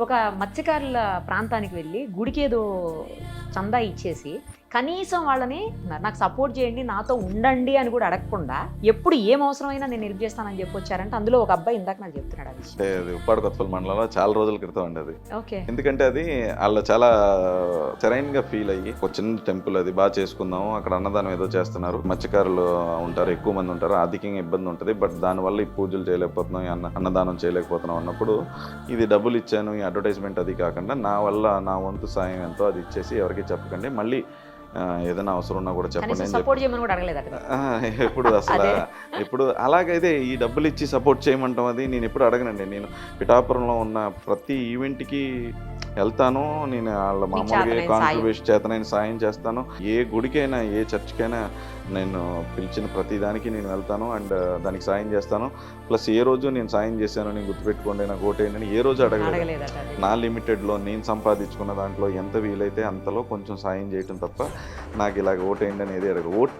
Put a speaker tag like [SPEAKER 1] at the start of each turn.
[SPEAKER 1] ఒక మత్స్యకారుల ప్రాంతానికి వెళ్ళి గుడికి ఏదో చందా ఇచ్చేసి కనీసం వాళ్ళని నాకు సపోర్ట్ చేయండి నాతో ఉండండి అని కూడా అడగకుండా ఎప్పుడు ఏం అవసరమైనా నేను హెల్ప్ చేస్తానని చెప్పి వచ్చారంటే అందులో ఒక అబ్బాయి ఇందాక నాకు చెప్తున్నాడు
[SPEAKER 2] అంటే అది ఉప్పాడు కొత్తపల్లి మండలంలో చాలా రోజుల క్రితం అండి అది.
[SPEAKER 1] ఓకే.
[SPEAKER 2] ఎందుకంటే అది వాళ్ళు చాలా చెరైన్గా ఫీల్ అయ్యి ఒక చిన్న టెంపుల్ అది బాగా చేసుకుందాం అక్కడ అన్నదానం ఏదో చేస్తున్నారు. మత్స్యకారులు ఉంటారు ఎక్కువ మంది ఉంటారు ఆర్థికంగా ఇబ్బంది ఉంటుంది. బట్ దానివల్ల ఈ పూజలు చేయలేకపోతున్నాం అన్న అన్నదానం చేయలేకపోతున్నాం అన్నప్పుడు ఇది డబ్బులు ఇచ్చాను ఈ అడ్వర్టైజ్మెంట్ అది కాకుండా నా వల్ల నా వంతు సాయం ఎంతో అది ఇచ్చేసి ఎవరికి చెప్పకండి. మళ్ళీ ఏదైనా అవసరం ఉన్నా కూడా చెప్పండి
[SPEAKER 1] సపోర్ట్ చేయమని కూడా అడగలేదు
[SPEAKER 2] ఎప్పుడు అసలు
[SPEAKER 1] అదే.
[SPEAKER 2] ఎప్పుడు అలాగైతే ఈ డబ్బులు ఇచ్చి సపోర్ట్ చేయమంటాం అది నేను ఎప్పుడు అడగనండి నేను పిఠాపురంలో ఉన్న ప్రతి ఈవెంట్కి వెళ్తాను నేను వాళ్ళ మామూలుగా కాంట్రిబ్యూషన్ చేతనైన సాయం చేస్తాను. ఏ గుడికైనా ఏ చర్చ్కైనా నేను పిలిచిన ప్రతి దానికి నేను వెళ్తాను అండ్ దానికి సాయం చేస్తాను. ప్లస్ ఏ రోజు నేను సాయం చేశాను నేను గుర్తుపెట్టుకోండి నాకు ఓటేయండి ఏ రోజు అడగలేదు. నా లిమిటెడ్లో నేను సంపాదించుకున్న దాంట్లో ఎంత వీలైతే అంతలో కొంచెం సాయం చేయటం తప్ప నాకు ఇలాగ ఓటేయండి అనేది అడగ ఓట్